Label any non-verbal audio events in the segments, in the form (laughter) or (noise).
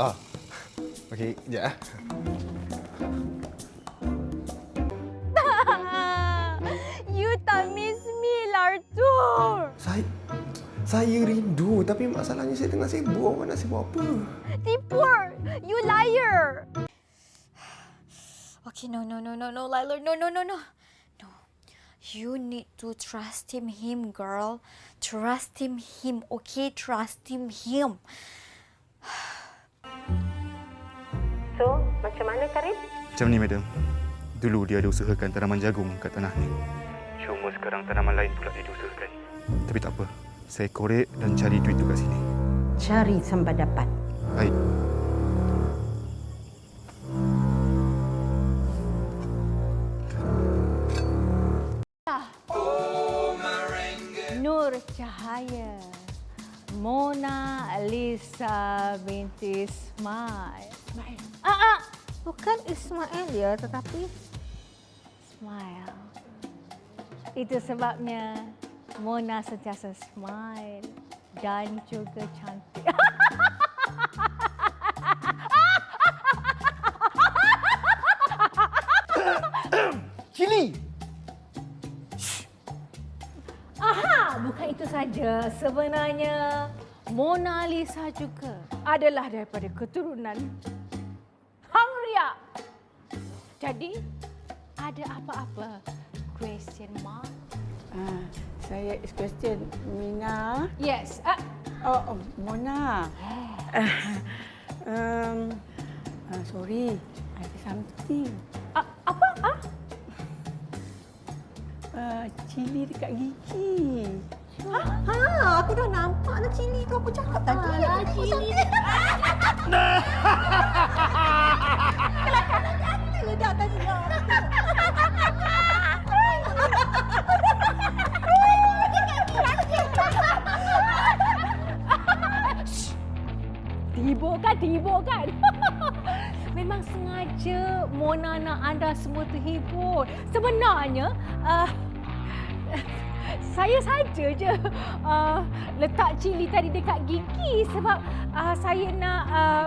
Okey, sekejap ah. (laughs) you tak miss me, Lartur. Saya saya rindu tapi masalahnya saya tengah sibuk. Mana sibuk apa? Tipur, you liar. (sighs) Okay, no, no, no, no, no, Lilar, no, no, no, no. No. You need to trust him, him, girl. Trust him, him, okay? Trust him, him. (sighs) (sighs) So, macam mana Karim? Macam ni, madam. Dulu dia ada usahakan tanaman jagung kat tanah ni. Cuma sekarang tanaman lain pula dia diusahakan. Tapi tak apa. Saya korek dan cari duit tu kat sini. Cari sampai dapat. Baik. Nur Cahaya Mona Lisa binti Ismail. Ismail. Ah, ah, bukan Ismail ya, tetapi Smile. Itu sebabnya Mona sentiasa smile dan juga cantik. (coughs) Cili. Aha, bukan itu saja. Sebenarnya Mona Lisa juga adalah daripada keturunan Hangria. Jadi, ada apa-apa? Question mark? Ah, saya is question Mina. Yes. Ah, Oh, oh Mona. (laughs) um, uh, sorry, I have something. ah, apa? Ah? Uh, cili dekat gigi. Ha, aku dah nampak lah cili tu. Aku cakap tadi. Alah, cili. (laughs) (laughs) Tiba kan. (laughs) Memang sengaja Mona nak anda semua terhibur. Sebenarnya, uh, (laughs) saya saja je uh, letak cili tadi dekat gigi sebab uh, saya nak uh,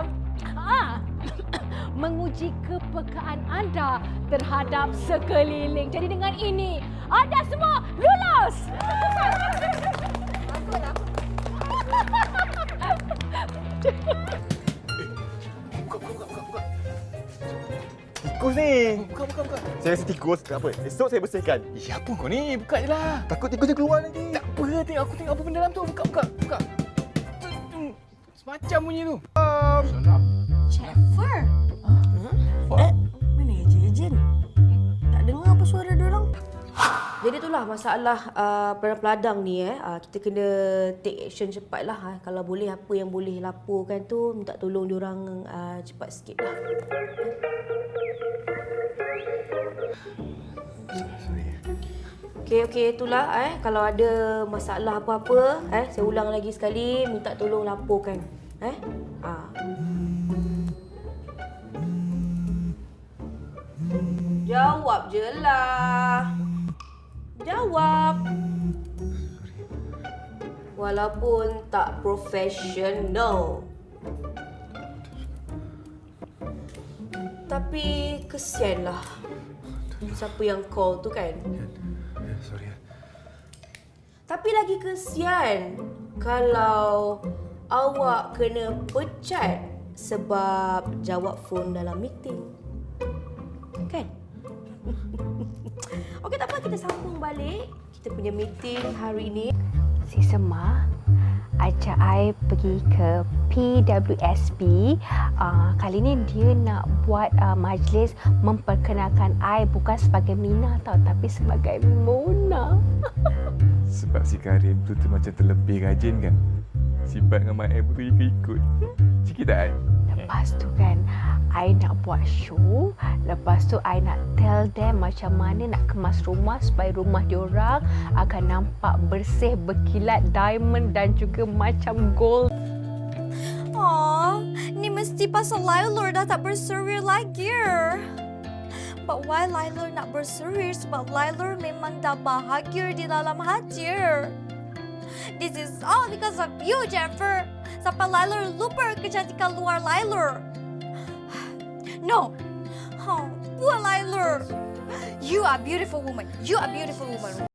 ah, (coughs) menguji kepekaan anda terhadap sekeliling. Jadi dengan ini, anda semua lulus! (laughs) Tikus ni. Buka, buka, buka. Saya rasa tikus. Tak apa. Esok saya bersihkan. Ya apa kau ni? Buka je lah. Takut tikus dia keluar nanti. Tak apa, tengok aku tengok apa benda dalam tu. Buka, buka, buka. Semacam bunyi tu. Jennifer. Eh, mana ejen-ejen? Tak dengar apa suara dia orang. Jadi itulah masalah uh, peladang ni eh. Uh, kita kena take action cepat lah. Eh. Kalau boleh apa yang boleh laporkan tu minta tolong dia orang uh, cepat sikit lah. Okey okey itulah eh kalau ada masalah apa-apa eh saya ulang lagi sekali minta tolong laporkan eh. Ah. Jawab je lah. Jawab. Walaupun tak profesional. Tapi kesianlah. Siapa yang call tu kan? Ya, sorry. ya. Tapi lagi kesian kalau awak kena pecat sebab jawab phone dalam meeting. Kan? (laughs) Okey, tak apa. Kita sambung balik. Kita punya meeting hari ini. Si Semah ajak I pergi ke PWSB. Uh, kali ni dia nak buat uh, majlis memperkenalkan I bukan sebagai Mina tau tapi sebagai Mona. (laughs) Sebab si Karim tu, tu macam terlebih rajin kan. Si Bat dengan Mak Air pun ikut-ikut. Sikit tak? Lepas tu kan I nak buat show Lepas tu I nak tell them macam mana nak kemas rumah Supaya rumah diorang akan nampak bersih, berkilat diamond dan juga macam gold Aw, ni mesti pasal Lylor dah tak berserir lagi. But why Lylor nak berserir? Sebab Lylor memang dah bahagia di dalam hati. This is all because of you, Jennifer. Sampai Lylor lupa kecantikan luar Lylor. (sighs) No. Oh, poor Liler. You are a beautiful woman. You are a beautiful woman.